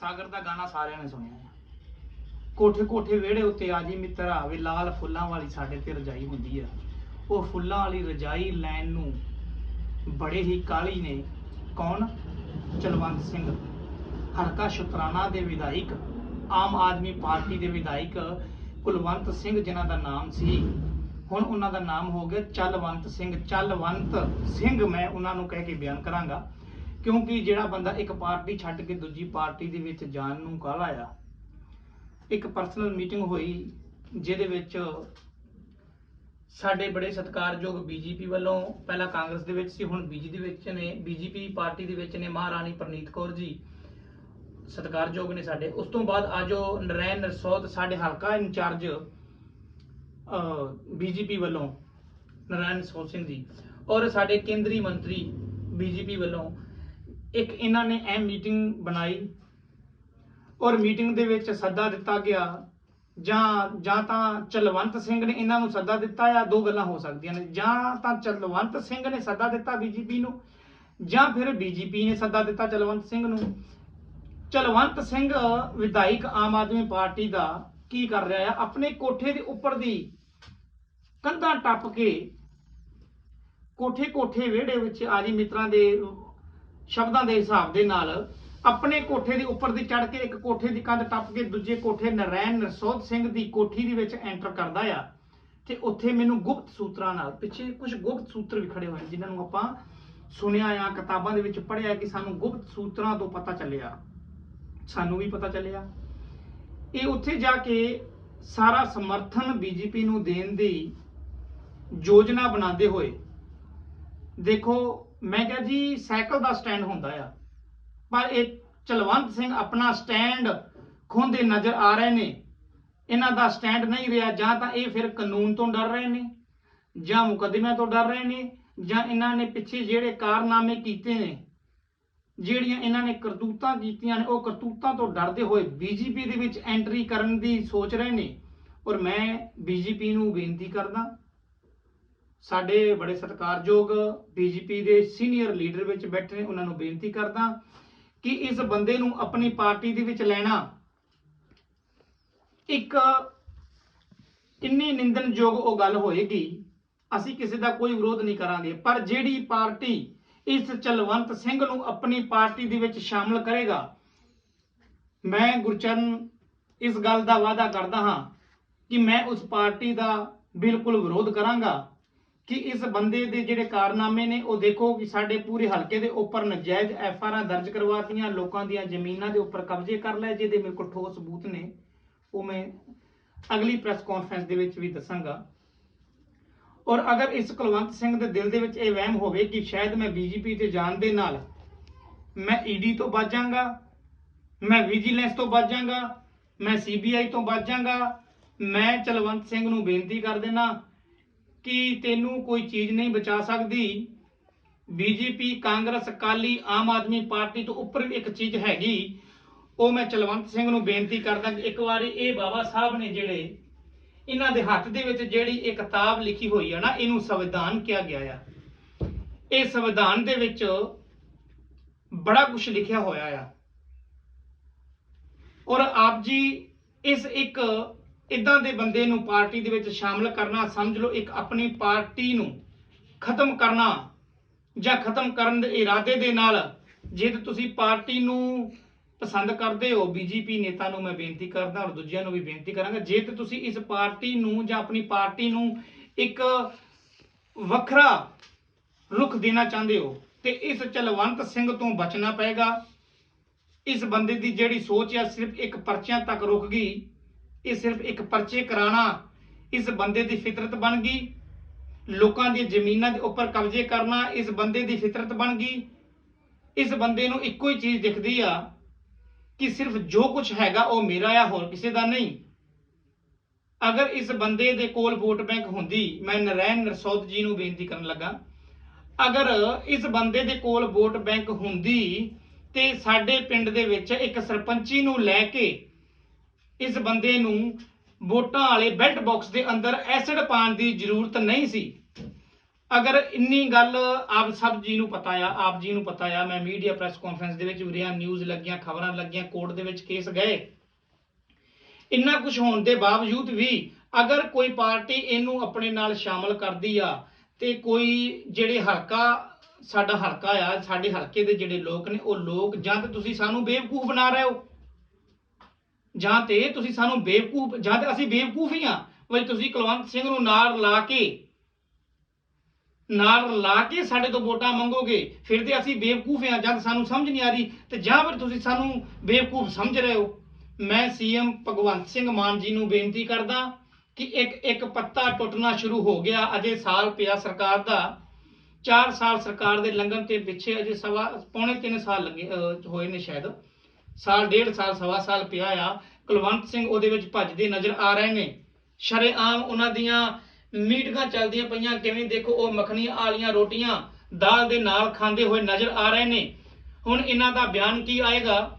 ਸਾਗਰ ਦਾ ਗਾਣਾ ਸਾਰਿਆਂ ਨੇ ਸੁਣਿਆ ਹੈ। ਕੋਠੇ ਕੋਠੇ ਵਿਹੜੇ ਉੱਤੇ ਆ ਜੀ ਮਿੱਤਰ ਆਵੇ ਲਾਲ ਫੁੱਲਾਂ ਵਾਲੀ ਸਾਡੇ ਤੇ ਰਜਾਈ ਹੁੰਦੀ ਆ। ਉਹ ਫੁੱਲਾਂ ਵਾਲੀ ਰਜਾਈ ਲੈਣ ਨੂੰ ਬੜੇ ਹੀ ਕਾਲੀ ਨੇ। ਕੌਣ? ਚਲਵੰਤ ਸਿੰਘ। ਹਲਕਾ ਸ਼ੁਤਰਾਣਾ ਦੇ ਵਿਧਾਇਕ, ਆਮ ਆਦਮੀ ਪਾਰਟੀ ਦੇ ਵਿਧਾਇਕ ਕੁਲਵੰਤ ਸਿੰਘ, ਜਿਨ੍ਹਾਂ ਦਾ ਨਾਮ ਸੀ। ਹੁਣ ਉਹਨਾਂ ਦਾ ਨਾਮ ਹੋ ਗਿਆ ਚਲਵੰਤ ਸਿੰਘ। ਚਲਵੰਤ ਸਿੰਘ, ਮੈਂ ਉਹਨਾਂ ਨੂੰ ਕਹਿ ਕੇ ਬਿਆਨ ਕਰਾਂਗਾ। ਕਿਉਂਕਿ ਜਿਹੜਾ ਬੰਦਾ ਇੱਕ ਪਾਰਟੀ ਛੱਡ ਕੇ ਦੂਜੀ ਪਾਰਟੀ ਦੇ ਵਿੱਚ ਜਾਣ ਨੂੰ ਕਾਹਲਾ ਆ? ਇੱਕ ਪਰਸਨਲ ਮੀਟਿੰਗ ਹੋਈ, ਜਿਹਦੇ ਵਿੱਚ ਸਾਡੇ ਬੜੇ ਸਤਿਕਾਰਯੋਗ ਬੀਜੇਪੀ ਵੱਲੋਂ ਪਹਿਲਾਂ ਕਾਂਗਰਸ ਦੇ ਵਿੱਚ ਸੀ, ਹੁਣ ਬੀਜੇਪੀ ਦੇ ਵਿੱਚ ਨੇ ਬੀਜੇਪੀ ਪਾਰਟੀ ਦੇ ਵਿੱਚ ਨੇ ਮਹਾਰਾਣੀ ਪ੍ਰਨੀਤ ਕੌਰ ਜੀ। ਸਤਿਕਾਰਯੋਗ ਨੇ ਸਾਡੇ। ਉਸ ਤੋਂ ਬਾਅਦ ਆਜੋ ਨਰੈਣ ਨਰਸੌਦ ਸਾਡੇ ਹਲਕਾ ਇੰਚਾਰਜ ਬੀਜੇਪੀ ਵੱਲੋਂ ਨਰੈਣ ਨਰਸੌਦ ਸਿੰਘ ਜੀ। ਔਰ ਸਾਡੇ ਕੇਂਦਰੀ ਮੰਤਰੀ ਬੀਜੇਪੀ ਵੱਲੋਂ ਇੱਕ ਇਹਨਾਂ ਨੇ ਅਹਿਮ ਮੀਟਿੰਗ ਬਣਾਈ ਔਰ ਮੀਟਿੰਗ ਦੇ ਵਿੱਚ ਸੱਦਾ ਦਿੱਤਾ ਗਿਆ। ਜਾਂ ਜਾਂ ਤਾਂ ਚਲਵੰਤ ਸਿੰਘ ਨੇ ਇਹਨਾਂ ਨੂੰ ਸੱਦਾ ਦਿੱਤਾ ਜਾਂ ਦੋ ਗੱਲਾਂ ਹੋ ਸਕਦੀਆਂ ਨੇ। ਜਾਂ ਤਾਂ ਚਲਵੰਤ ਸਿੰਘ ਨੇ ਸੱਦਾ ਦਿੱਤਾ ਬੀਜੇਪੀ ਨੂੰ, ਜਾਂ ਫਿਰ ਬੀਜੇਪੀ ਨੇ ਸੱਦਾ ਦਿੱਤਾ ਚਲਵੰਤ ਸਿੰਘ ਨੂੰ। ਚਲਵੰਤ ਸਿੰਘ ਵਿਧਾਇਕ ਆਮ ਆਦਮੀ ਪਾਰਟੀ ਦਾ ਕੀ ਕਰ ਰਿਹਾ ਆ? ਆਪਣੇ ਕੋਠੇ ਦੇ ਉੱਪਰ ਦੀ ਕੰਧਾਂ ਟੱਪ ਕੇ ਕੋਠੇ ਕੋਠੇ ਵਿਹੜੇ ਵਿੱਚ ਆਜੀ ਮਿੱਤਰਾਂ ਦੇ ਸ਼ਬਦਾਂ ਦੇ ਹਿਸਾਬ ਦੇ ਨਾਲ ਆਪਣੇ ਕੋਠੇ ਦੇ ਉੱਪਰ ਦੀ ਚੜ ਕੇ ਇੱਕ ਕੋਠੇ ਦੀ ਕੰਧ ਟੱਪ ਕੇ ਦੂਜੇ ਕੋਠੇ ਨਰੈਣ ਨਰਸੋਧ ਸਿੰਘ ਦੀ ਕੋਠੀ ਦੇ ਵਿੱਚ ਐਂਟਰ ਕਰਦਾ ਆ ਤੇ ਉੱਥੇ ਮੈਨੂੰ ਗੁਪਤ ਸੂਤਰਾਂ ਨਾਲ ਪਿੱਛੇ ਕੁਝ ਗੁਪਤ ਸੂਤਰ ਵੀ ਖੜੇ ਹੋਏ ਜਿਨ੍ਹਾਂ ਨੂੰ ਆਪਾਂ ਸੁਣਿਆ ਆ ਕਿਤਾਬਾਂ ਦੇ ਵਿੱਚ ਪੜ੍ਹਿਆ ਕਿ ਸਾਨੂੰ ਗੁਪਤ ਸੂਤਰਾਂ ਤੋਂ ਪਤਾ ਚੱਲਿਆ। ਸਾਨੂੰ ਵੀ ਪਤਾ ਚੱਲਿਆ। ਇਹ ਉੱਥੇ ਜਾ ਕੇ ਸਾਰਾ ਸਮਰਥਨ ਬੀਜੇਪੀ ਨੂੰ ਦੇਣ ਦੀ ਯੋਜਨਾ ਬਣਾਉਂਦੇ ਹੋਏ ਦੇਖੋ ਮੈਂ ਕਿਹਾ ਜੀ, ਸਾਈਕਲ ਦਾ ਸਟੈਂਡ ਹੁੰਦਾ ਆ। ਪਰ ਇਹ ਚਲਵੰਤ ਸਿੰਘ ਆਪਣਾ ਸਟੈਂਡ ਖੋਂਦੇ ਨਜ਼ਰ ਆ ਰਹੇ ਨੇ। ਇਹਨਾਂ ਦਾ ਸਟੈਂਡ ਨਹੀਂ ਰਿਹਾ, ਜਾਂ ਤਾਂ ਇਹ ਫਿਰ ਕਾਨੂੰਨ ਤੋਂ ਡਰ ਰਹੇ ਨੇ, ਜਾਂ ਮੁਕੱਦਮਿਆਂ ਤੋਂ ਡਰ ਰਹੇ ਨੇ, ਜਾਂ ਇਹਨਾਂ ਨੇ ਪਿੱਛੇ ਜਿਹੜੇ ਕਾਰਨਾਮੇ ਕੀਤੇ ਨੇ, ਜਿਹੜੀਆਂ ਇਹਨਾਂ ਨੇ ਕਰਤੂਤਾਂ ਕੀਤੀਆਂ ਨੇ, ਉਹ ਕਰਤੂਤਾਂ ਤੋਂ ਡਰਦੇ ਹੋਏ ਬੀਜੇਪੀ ਦੇ ਵਿੱਚ ਐਂਟਰੀ ਕਰਨ ਦੀ ਸੋਚ ਰਹੇ ਨੇ। ਔਰ ਮੈਂ ਬੀਜੇਪੀ ਨੂੰ ਬੇਨਤੀ ਕਰਦਾ ਸਾਡੇ ਬੜੇ ਸਤਿਕਾਰਯੋਗ ਬੀਜੇਪੀ ਦੇ ਸੀਨੀਅਰ ਲੀਡਰ ਵਿੱਚ ਬੈਠੇ ਨੇ, ਉਹਨਾਂ ਨੂੰ ਬੇਨਤੀ ਕਰਦਾ ਕਿ ਇਸ ਬੰਦੇ ਨੂੰ ਆਪਣੀ ਪਾਰਟੀ ਦੇ ਵਿੱਚ ਲੈਣਾ ਇੱਕ ਇੰਨੀ ਨਿੰਦਨਯੋਗ ਉਹ ਗੱਲ ਹੋਏਗੀ, ਅਸੀਂ ਕਿਸੇ ਦਾ ਕੋਈ ਵਿਰੋਧ ਨਹੀਂ ਕਰਾਂਗੇ, ਪਰ ਜਿਹੜੀ ਪਾਰਟੀ ਇਸ ਚਲਵੰਤ ਸਿੰਘ ਨੂੰ ਆਪਣੀ ਪਾਰਟੀ ਦੇ ਵਿੱਚ ਸ਼ਾਮਲ ਕਰੇਗਾ, ਮੈਂ ਗੁਰਚਰਨ ਇਸ ਗੱਲ ਦਾ ਵਾਅਦਾ ਕਰਦਾ ਹਾਂ ਕਿ ਮੈਂ ਉਸ ਪਾਰਟੀ ਦਾ ਬਿਲਕੁਲ ਵਿਰੋਧ ਕਰਾਂਗਾ। ਕਿ ਇਸ ਬੰਦੇ ਦੇ ਜਿਹੜੇ ਕਾਰਨਾਮੇ ਨੇ, ਉਹ ਦੇਖੋ ਕਿ ਸਾਡੇ ਪੂਰੇ ਹਲਕੇ ਦੇ ਉੱਪਰ ਨਜਾਇਜ਼ ਐਫ ਦਰਜ ਕਰਵਾਤੀਆਂ ਲੋਕਾਂ ਦੀਆਂ ਜ਼ਮੀਨਾਂ ਦੇ ਉੱਪਰ ਕਬਜ਼ੇ ਕਰ ਲਏ, ਜਿਹਦੇ ਮੇਰੇ ਕੋਲ ਠੋਸ ਸਬੂਤ ਨੇ। ਉਹ ਮੈਂ ਅਗਲੀ ਪ੍ਰੈਸ ਕਾਨਫਰੰਸ ਦੇ ਵਿੱਚ ਵੀ ਦੱਸਾਂਗਾ। ਔਰ ਅਗਰ ਇਸ ਕੁਲਵੰਤ ਸਿੰਘ ਦੇ ਦਿਲ ਦੇ ਵਿੱਚ ਇਹ ਵਹਿਮ ਹੋਵੇ ਕਿ ਸ਼ਾਇਦ ਮੈਂ ਬੀਜੇਪੀ ਤੇ ਜਾਣ ਦੇ ਨਾਲ ਮੈਂ ਈਡੀ ਤੋਂ ਬਚ ਜਾਵਾਂਗਾ ਮੈਂ ਵਿਜੀਲੈਂਸ ਤੋਂ ਬਚ ਜਾਵਾਂਗਾ ਮੈਂ ਸੀਬੀਆਈ ਤੋਂ ਬਚ ਜਾਵਾਂਗਾ ਮੈਂ ਚਲਵੰਤ ਸਿੰਘ ਨੂੰ ਬੇਨਤੀ ਕਰ ਦੇਣਾ ਕਿ ਤੈਨੂੰ ਕੋਈ ਚੀਜ਼ ਨਹੀਂ ਬਚਾ ਸਕਦੀ। ਬੀਜੇਪੀ ਕਾਂਗਰਸ, ਅਕਾਲੀ, ਆਮ ਆਦਮੀ ਪਾਰਟੀ ਤੋਂ ਉੱਪਰ ਵੀ ਇੱਕ ਚੀਜ਼ ਹੈਗੀ। ਉਹ ਮੈਂ ਚਲਵੰਤ ਸਿੰਘ ਨੂੰ ਬੇਨਤੀ ਕਰਦਾ ਕਿ ਇੱਕ ਵਾਰੀ ਇਹ ਬਾਬਾ ਸਾਹਿਬ ਨੇ ਜਿਹੜੇ ਇਹਨਾਂ ਦੇ ਹੱਥ ਦੇ ਵਿੱਚ ਜਿਹੜੀ ਇਹ ਕਿਤਾਬ ਲਿਖੀ ਹੋਈ ਹੈ ਨਾ, ਇਹਨੂੰ ਸੰਵਿਧਾਨ ਕਿਹਾ ਗਿਆ ਆ। ਇਹ ਸੰਵਿਧਾਨ ਦੇ ਵਿੱਚ ਬੜਾ ਕੁਝ ਲਿਖਿਆ ਹੋਇਆ ਆ। ਔਰ ਆਪ ਜੀ ਇਸ ਇੱਕ ਇਦਾਂ ਦੇ ਬੰਦੇ ਨੂੰ ਪਾਰਟੀ ਦੇ ਵਿੱਚ ਸ਼ਾਮਲ ਕਰਨਾ, ਸਮਝ ਲਓ, ਇੱਕ ਆਪਣੀ ਪਾਰਟੀ ਨੂੰ ਖਤਮ ਕਰਨਾ ਜਾਂ ਖਤਮ ਕਰਨ ਦੇ ਇਰਾਦੇ ਦੇ ਨਾਲ ਜੇ ਤਾਂ ਤੁਸੀਂ ਪਾਰਟੀ ਨੂੰ ਪਸੰਦ ਕਰਦੇ ਹੋ, ਬੀਜੇਪੀ ਨੇਤਾ ਨੂੰ ਮੈਂ ਬੇਨਤੀ ਕਰਦਾ ਔਰ ਦੂਜਿਆਂ ਨੂੰ ਵੀ ਬੇਨਤੀ ਕਰਾਂਗਾ, ਜੇ ਤੇ ਤੁਸੀਂ ਇਸ ਪਾਰਟੀ ਨੂੰ ਜਾਂ ਆਪਣੀ ਪਾਰਟੀ ਨੂੰ ਇੱਕ ਵੱਖਰਾ ਰੁਖ ਦੇਣਾ ਚਾਹੁੰਦੇ ਹੋ, ਤੇ ਇਸ ਚਲਵੰਤ ਸਿੰਘ ਤੋਂ ਬਚਣਾ ਪਏਗਾ, ਇਸ ਬੰਦੇ ਦੀ ਜਿਹੜੀ ਸੋਚ ਹੈ ਸਿਰਫ ਇੱਕ ਪਰਚਿਆਂ ਤੱਕ ਰੁਕ ਗਈ ਇਹ ਸਿਰਫ ਇੱਕ ਪਰਚੇ ਕਰਾਣਾ ਇਸ ਬੰਦੇ ਦੀ ਫਿਤਰਤ ਬਣ ਗਈ। ਲੋਕਾਂ ਦੀਆਂ ਜ਼ਮੀਨਾਂ ਦੇ ਉੱਪਰ ਕਬਜ਼ੇ ਕਰਨਾ ਇਸ ਬੰਦੇ ਦੀ ਫਿਤਰਤ ਬਣ ਗਈ। ਇਸ ਬੰਦੇ ਨੂੰ ਇੱਕੋ ਹੀ ਚੀਜ਼ ਦਿਖਦੀ ਆ ਕਿ ਸਿਰਫ ਜੋ ਕੁਝ ਹੈਗਾ ਉਹ ਮੇਰਾ ਆ, ਹੋਰ ਕਿਸੇ ਦਾ ਨਹੀਂ। ਅਗਰ ਇਸ ਬੰਦੇ ਦੇ ਕੋਲ ਵੋਟ ਬੈਂਕ ਹੁੰਦੀ, ਮੈਂ ਨਰੈਣ ਨਰਸੌਦ ਜੀ ਨੂੰ ਬੇਨਤੀ ਕਰਨ ਲੱਗਾ। ਅਗਰ ਇਸ ਬੰਦੇ ਦੇ ਕੋਲ ਵੋਟ ਬੈਂਕ ਹੁੰਦੀ ਤੇ ਸਾਡੇ ਪਿੰਡ ਦੇ ਵਿੱਚ ਇੱਕ ਸਰਪੰਚੀ ਨੂੰ ਲੈ ਕੇ ਇਸ ਬੰਦੇ ਨੂੰ ਵੋਟਾਂ ਵਾਲੇ ਬੈਲਟ ਬਾਕਸ ਦੇ ਅੰਦਰ ਐਸਿਡ ਪਾਉਣ ਦੀ ਜ਼ਰੂਰਤ ਨਹੀਂ ਸੀ। ਅਗਰ ਇੰਨੀ ਗੱਲ ਆਪ ਸਭ ਜੀ ਨੂੰ ਪਤਾ ਆ, ਆਪ ਜੀ ਨੂੰ ਪਤਾ ਆ, ਮੈਂ ਮੀਡੀਆ ਪ੍ਰੈਸ ਕਾਨਫਰੰਸ ਦੇ ਵਿੱਚ ਵੀ ਰਿਹਾ, ਨਿਊਜ਼ ਲੱਗੀਆਂ, ਖਬਰਾਂ ਲੱਗੀਆਂ, ਕੋਰਟ ਦੇ ਵਿੱਚ ਕੇਸ ਗਏ। ਇੰਨਾ ਕੁਝ ਹੋਣ ਦੇ ਬਾਵਜੂਦ ਵੀ ਅਗਰ ਕੋਈ ਪਾਰਟੀ ਇਹਨੂੰ ਆਪਣੇ ਨਾਲ ਸ਼ਾਮਲ ਕਰਦੀ ਆ, ਤੇ ਕੋਈ ਜਿਹੜੇ ਹਲਕਾ, ਸਾਡਾ ਹਲਕਾ ਆ, ਸਾਡੇ ਹਲਕੇ ਦੇ ਜਿਹੜੇ ਲੋਕ ਨੇ, ਉਹ ਲੋਕ ਜਾਂ ਤੇ ਤੁਸੀਂ ਸਾਨੂੰ ਬੇਵਕੂਫ ਬਣਾ ਰਹੇ ਹੋ। ਜਾਂ ਤੇ ਤੁਸੀਂ ਸਾਨੂੰ ਬੇਵਕੂਫ, ਜਾਂ ਤੇ ਅਸੀਂ ਬੇਵਕੂਫ ਹੀ ਆ ਵੀ ਤੁਸੀਂ ਕੁਲਵੰਤ ਸਿੰਘ ਨੂੰ ਨਾਲ ਲਾ ਕੇ, ਨਾਲ ਲਾ ਕੇ ਸਾਡੇ ਤੋਂ ਵੋਟਾਂ ਮੰਗੋਗੇ, ਫਿਰ ਤੇ ਅਸੀਂ ਬੇਵਕੂਫ ਹਾਂ ਜਦ ਸਾਨੂੰ ਸਮਝ ਨਹੀਂ ਆ ਰਹੀ, ਤੇ ਜਾਂ ਫਿਰ ਤੁਸੀਂ ਸਾਨੂੰ ਬੇਵਕੂਫ ਸਮਝ ਰਹੇ ਹੋ। ਮੈਂ ਸੀਐਮ ਭਗਵੰਤ ਸਿੰਘ ਮਾਨ ਜੀ ਨੂੰ ਬੇਨਤੀ ਕਰਦਾ ਕਿ ਇੱਕ ਇੱਕ ਪੱਤਾ ਟੁੱਟਣਾ ਸ਼ੁਰੂ ਹੋ ਗਿਆ। ਅਜੇ ਸਾਲ ਪਿਆ ਸਰਕਾਰ ਦਾ। 4 ਸਾਲ ਸਰਕਾਰ ਦੇ ਲੰਘਣ ਤੇ ਪਿੱਛੇ ਅਜੇ ਸਵਾ, ਪੌਣੇ 3 ਸਾਲ ਲੱਗੇ ਹੋਏ ਨੇ ਸ਼ਾਇਦ। ਸਾਲ ਡੇਢ ਸਾਲ, ਸਵਾ ਸਾਲ ਪਿਆ ਆ। ਕੁਲਵੰਤ ਸਿੰਘ ਉਹਦੇ ਵਿੱਚ ਭੱਜਦੇ ਨਜ਼ਰ ਆ ਰਹੇ ਨੇ। ਸ਼ਰੇਆਮ ਉਹਨਾਂ ਦੀਆਂ ਮੀਟਿੰਗਾਂ ਚੱਲਦੀਆਂ ਪਈਆਂ। ਕਿਵੇਂ ਦੇਖੋ ਉਹ ਮੱਖਣੀਆਂ ਆਲੀਆਂ ਰੋਟੀਆਂ ਦਾਲ ਦੇ ਨਾਲ ਖਾਂਦੇ ਹੋਏ ਨਜ਼ਰ ਆ ਰਹੇ ਨੇ। ਹੁਣ ਇਹਨਾਂ ਦਾ ਬਿਆਨ ਕੀ ਆਏਗਾ?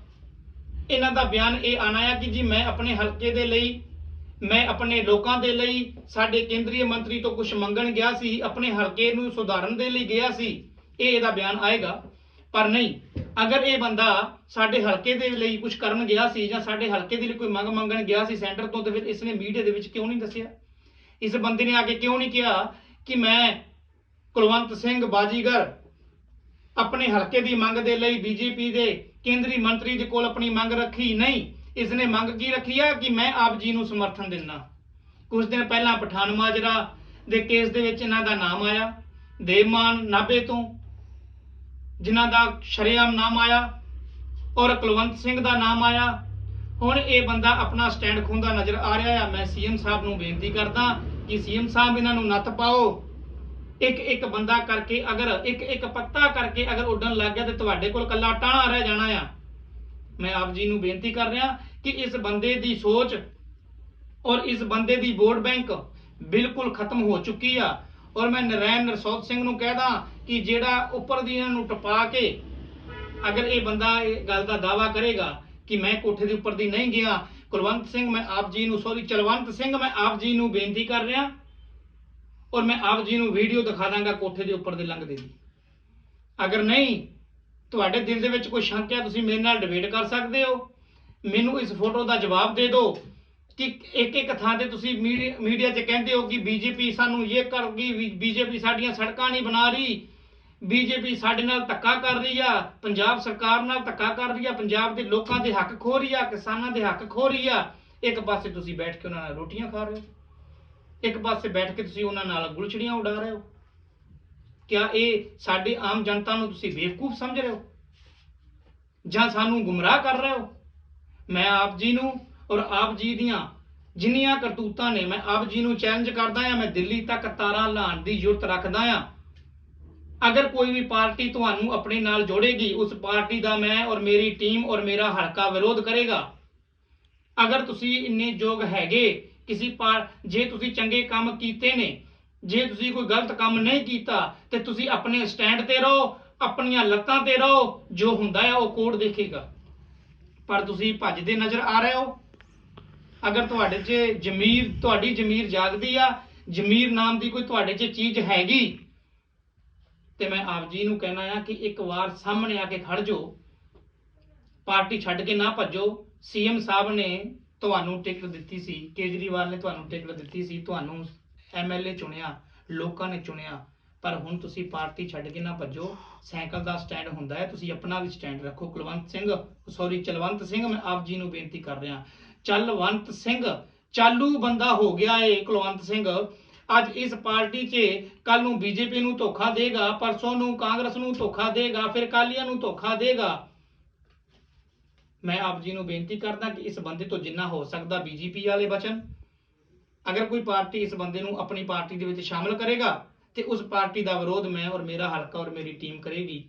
ਇਹਨਾਂ ਦਾ ਬਿਆਨ ਇਹ ਆਣਾ ਹੈ ਕਿ ਜੀ ਮੈਂ ਆਪਣੇ ਹਲਕੇ ਦੇ ਲਈ, ਮੈਂ ਆਪਣੇ ਲੋਕਾਂ ਦੇ ਲਈ, ਸਾਡੇ ਕੇਂਦਰੀ ਮੰਤਰੀ ਤੋਂ ਕੁਝ ਮੰਗਣ ਗਿਆ ਸੀ, ਆਪਣੇ ਹਲਕੇ ਨੂੰ ਸੁਧਾਰਨ ਦੇ ਲਈ ਗਿਆ ਸੀ, ਇਹ ਇਹਦਾ ਬਿਆਨ ਆਏਗਾ। ਪਰ ਨਹੀਂ ਅਗਰ ਇਹ ਬੰਦਾ ਸਾਡੇ ਹਲਕੇ ਦੇ ਲਈ ਕੁਝ ਕਰਨ ਗਿਆ ਸੀ ਜਾਂ ਸਾਡੇ ਹਲਕੇ ਦੇ ਲਈ ਕੋਈ ਮੰਗ ਮੰਗਣ ਗਿਆ ਸੀ ਸੈਂਟਰ ਤੋਂ, ਤੇ ਫਿਰ ਇਸਨੇ ਮੀਡੀਆ ਦੇ ਵਿੱਚ ਕਿਉਂ ਨਹੀਂ ਦੱਸਿਆ? ਇਸ ਬੰਦੇ ਨੇ ਆ ਕੇ ਕਿਉਂ ਨਹੀਂ ਕਿਹਾ ਕਿ ਮੈਂ ਕੁਲਵੰਤ ਸਿੰਘ ਬਾਜੀਗਰ ਆਪਣੇ ਹਲਕੇ ਦੀ ਮੰਗ ਦੇ ਲਈ ਬੀਜੇਪੀ ਦੇ ਕੇਂਦਰੀ ਮੰਤਰੀ ਦੇ ਕੋਲ ਆਪਣੀ ਮੰਗ ਰੱਖੀ ਨਹੀਂ? ਇਸਨੇ ਮੰਗ ਕੀ ਰੱਖੀ ਆ? ਕਿ ਮੈਂ ਆਪ ਜੀ ਨੂੰ ਸਮਰਥਨ ਦਿੰਦਾ। ਕੁਝ ਦਿਨ ਪਹਿਲਾਂ ਪਠਾਨ ਮਾਜਰਾ ਦੇ ਕੇਸ ਦੇ ਵਿੱਚ ਇਹਨਾਂ ਦਾ ਨਾਮ ਆਇਆ। ਦੇਵਮਾਨ ਨਾਬੇ ਤੋਂ ਜਿਨ੍ਹਾਂ ਦਾ ਸ਼ਰੇਆਮ ਨਾਮ ਆਇਆ ਔਰ ਕੁਲਵੰਤ ਸਿੰਘ ਦਾ ਨਾਮ ਆਇਆ। ਹੁਣ ਇਹ ਬੰਦਾ ਆਪਣਾ ਸਟੈਂਡ ਖੁੰਦਾ ਨਜ਼ਰ ਆ ਰਿਹਾ ਆ। ਮੈਂ ਸੀਐਮ ਸਾਹਿਬ ਨੂੰ ਬੇਨਤੀ ਕਰਦਾ ਕਿ ਸੀਐਮ ਸਾਹਿਬ ਇਹਨਾਂ ਨੂੰ ਨੱਥ ਪਾਓ। ਇੱਕ ਇੱਕ ਬੰਦਾ ਕਰਕੇ ਅਗਰ ਇੱਕ ਇੱਕ ਪੱਤਾ ਕਰਕੇ ਅਗਰ ਉੱਡਣ ਲੱਗ ਗਿਆ ਤੇ ਤੁਹਾਡੇ ਕੋਲ ਕੱਲਾ ਟਾਣਾ ਰਹਿ ਜਾਣਾ ਆ। ਮੈਂ ਆਪ ਜੀ ਨੂੰ ਬੇਨਤੀ ਕਰ ਰਿਹਾ ਕਿ ਇਸ ਬੰਦੇ ਦੀ ਸੋਚ ਔਰ ਇਸ ਬੰਦੇ ਦੀ ਵੋਟ ਬੈਂਕ ਬਿਲਕੁਲ ਖਤਮ ਹੋ ਚੁੱਕੀ ਆ। ਔਰ ਮੈਂ ਨਰੈਣ ਨਰਸੋਤ ਸਿੰਘ ਨੂੰ ਕਹਿਦਾ ਕਿ ਜਿਹੜਾ ਉੱਪਰ ਦੀ ਇਹਨਾਂ ਨੂੰ ਟਪਾ ਕੇ ਅਗਰ ਇਹ ਬੰਦਾ ਇਹ ਗੱਲ ਦਾ ਦਾਵਾ ਕਰੇਗਾ ਕਿ ਮੈਂ ਕੋਠੇ ਦੇ ਉੱਪਰ ਦੀ ਨਹੀਂ ਗਿਆ, ਕੁਲਵੰਤ ਸਿੰਘ, ਮੈਂ ਆਪ ਜੀ ਨੂੰ ਸੌਰੀ ਚਲਵੰਤ ਸਿੰਘ, ਮੈਂ ਆਪ ਜੀ ਨੂੰ ਬੇਨਤੀ ਕਰ ਰਿਹਾ ਔਰ ਮੈਂ ਆਪ ਜੀ ਨੂੰ ਵੀਡੀਓ ਦਿਖਾ ਦਾਂਗਾ ਕੋਠੇ ਦੇ ਉੱਪਰ ਦੇ ਲੰਘਦੇ ਦੀ। ਅਗਰ ਨਹੀਂ, ਤੁਹਾਡੇ ਦਿਲ ਦੇ ਵਿੱਚ ਕੋਈ ਸ਼ੰਕ ਹੈ, ਤੁਸੀਂ ਮੇਰੇ ਨਾਲ ਡਿਬੇਟ ਕਰ ਸਕਦੇ ਹੋ। ਮੈਨੂੰ ਇਸ ਫੋਟੋ ਦਾ ਜਵਾਬ ਦੇ ਦਿਓ। ਕਿ ਇੱਕ ਇੱਕ ਥਾਂ ਤੇ ਤੁਸੀਂ ਮੀਡੀ- ਮੀਡੀਆ 'ਚ ਕਹਿੰਦੇ ਹੋ ਕਿ ਬੀਜੇਪੀ ਸਾਨੂੰ ਇਹ ਕਰ ਗਈ ਬੀਜੇਪੀ ਸਾਡੀਆਂ ਸੜਕਾਂ ਨਹੀਂ ਬਣਾ ਰਹੀ। ਬੀਜੇਪੀ ਸਾਡੇ ਨਾਲ ਧੱਕਾ ਕਰ ਰਹੀ ਆ, ਪੰਜਾਬ ਸਰਕਾਰ ਨਾਲ ਧੱਕਾ ਕਰ ਰਹੀ ਆ, ਪੰਜਾਬ ਦੇ ਲੋਕਾਂ ਦੇ ਹੱਕ ਖੋ ਰਹੀ ਆ, ਕਿਸਾਨਾਂ ਦੇ ਹੱਕ ਖੋ ਰਹੀ ਆ। ਇੱਕ ਪਾਸੇ ਤੁਸੀਂ ਬੈਠ ਕੇ ਉਹਨਾਂ ਨਾਲ ਰੋਟੀਆਂ ਖਾ ਰਹੇ ਹੋ। ਇੱਕ ਪਾਸੇ ਬੈਠ ਕੇ ਤੁਸੀਂ ਉਹਨਾਂ ਨਾਲ ਗੁਲਛੜੀਆਂ ਉਡਾ ਰਹੇ ਹੋ। ਕਿਆ ਇਹ ਸਾਡੇ ਆਮ ਜਨਤਾ ਨੂੰ ਤੁਸੀਂ ਬੇਵਕੂਫ ਸਮਝ ਰਹੇ ਹੋ? ਜਾਂ ਸਾਨੂੰ ਗੁੰਮਰਾਹ ਕਰ ਰਹੇ ਹੋ? ਮੈਂ ਆਪ ਜੀ ਨੂੰ ਔਰ ਆਪ ਜੀ ਦੀਆਂ ਜਿੰਨੀਆਂ ਕਰਤੂਤਾਂ ਨੇ, ਮੈਂ ਆਪ ਜੀ ਨੂੰ ਚੈਲੰਜ ਕਰਦਾ ਆ ਮੈਂ ਦਿੱਲੀ ਤੱਕ ਤਾਰਾਂ ਲਾਉਣ ਦੀ ਜ਼ਰੂਰਤ ਰੱਖਦਾ ਆ ਅਗਰ ਕੋਈ ਵੀ ਪਾਰਟੀ ਤੁਹਾਨੂੰ ਆਪਣੇ ਨਾਲ ਜੋੜੇਗੀ, ਉਸ ਪਾਰਟੀ ਦਾ ਮੈਂ ਔਰ ਮੇਰੀ ਟੀਮ ਔਰ ਮੇਰਾ ਹਲਕਾ ਵਿਰੋਧ ਕਰੇਗਾ। ਅਗਰ ਤੁਸੀਂ ਇੰਨੇ ਯੋਗ ਹੈਗੇ, ਕਿਸੇ ਪਾਰ, ਜੇ ਤੁਸੀਂ ਚੰਗੇ ਕੰਮ ਕੀਤੇ ਨੇ, ਜੇ ਤੁਸੀਂ ਕੋਈ ਗਲਤ ਕੰਮ ਨਹੀਂ ਕੀਤਾ, ਤੇ ਤੁਸੀਂ ਆਪਣੇ ਸਟੈਂਡ ਤੇ ਰਹੋ, ਆਪਣੀਆਂ ਲੱਤਾਂ ਤੇ ਰਹੋ, ਜੋ ਹੁੰਦਾ ਹੈ ਉਹ ਕੋਰਟ ਦੇਖੇਗਾ। ਪਰ ਤੁਸੀਂ ਭੱਜਦੇ ਨਜ਼ਰ ਆ ਰਹੇ ਹੋ। ਅਗਰ ਤੁਹਾਡੇ 'ਚ ਜ਼ਮੀਰ, ਤੁਹਾਡੀ ਜ਼ਮੀਰ ਜਾਗਦੀ ਆ, ਜ਼ਮੀਰ ਨਾਮ ਦੀ ਕੋਈ ਤੁਹਾਡੇ 'ਚ ਚੀਜ਼ ਹੈਗੀ, ਤੇ ਮੈਂ ਆਪ ਜੀ ਨੂੰ ਕਹਿਣਾ ਆ ਕਿ ਇੱਕ ਵਾਰ ਸਾਹਮਣੇ ਆ ਕੇ ਖੜ ਜਾਓ, ਪਾਰਟੀ ਛੱਡ ਕੇ ਨਾ ਭੱਜੋ। ਸੀਐਮ ਸਾਹਿਬ ਨੇ ਤੁਹਾਨੂੰ ਟਿਕਟ ਦਿੱਤੀ ਸੀ, ਕੇਜਰੀਵਾਲ ਨੇ ਤੁਹਾਨੂੰ ਟਿਕਟ ਦਿੱਤੀ ਸੀ, ਤੁਹਾਨੂੰ ਐਮਐਲਏ ਚੁਣਿਆ, ਲੋਕਾਂ ਨੇ ਚੁਣਿਆ, ਪਰ ਹੁਣ ਤੁਸੀਂ ਪਾਰਟੀ ਛੱਡ ਕੇ ਨਾ ਭੱਜੋ। ਸਾਈਕਲ ਦਾ ਸਟੈਂਡ ਹੁੰਦਾ ਹੈ, ਤੁਸੀਂ ਆਪਣਾ ਵੀ ਸਟੈਂਡ ਰੱਖੋ। ਕੁਲਵੰਤ ਸਿੰਘ ਸੌਰੀ ਚਲਵੰਤ ਸਿੰਘ, ਮੈਂ ਆਪ ਜੀ ਨੂੰ ਬੇਨਤੀ ਕਰ ਰਿਹਾ। ਚਲਵੰਤ ਸਿੰਘ, ਚਾਲੂ ਬੰਦਾ ਹੋ ਗਿਆ ਏ ਕੁਲਵੰਤ ਸਿੰਘ। ਅੱਜ ਇਸ ਪਾਰਟੀ 'ਚ ਕੱਲ ਨੂੰ ਬੀਜੇਪੀ ਨੂੰ ਧੋਖਾ ਦੇਗਾ, ਪਰਸੋਂ ਨੂੰ ਕਾਂਗਰਸ ਨੂੰ ਧੋਖਾ ਦੇਗਾ, ਫਿਰ ਕਾਲੀਆਂ ਨੂੰ ਧੋਖਾ ਦੇਗਾ। ਮੈਂ ਆਪ ਜੀ ਨੂੰ ਬੇਨਤੀ ਕਰਦਾ ਕਿ ਇਸ ਬੰਦੇ ਤੋਂ ਜਿੰਨਾ ਹੋ ਸਕਦਾ ਬੀਜੇਪੀ ਵਾਲੇ ਬਚਨ। ਅਗਰ ਕੋਈ ਪਾਰਟੀ ਇਸ ਬੰਦੇ ਨੂੰ ਆਪਣੀ ਪਾਰਟੀ ਦੇ ਵਿੱਚ ਸ਼ਾਮਲ ਕਰੇਗਾ, ਤੇ ਉਸ ਪਾਰਟੀ ਦਾ ਵਿਰੋਧ ਮੈਂ ਔਰ ਮੇਰਾ ਹਲਕਾ ਔਰ ਮੇਰੀ ਟੀਮ ਕਰੇਗੀ।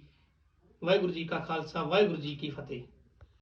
ਵਾਹਿਗੁਰੂ ਜੀ ਕਾ ਖਾਲਸਾ, ਵਾਹਿਗੁਰੂ ਜੀ ਕੀ ਫਤਿਹ।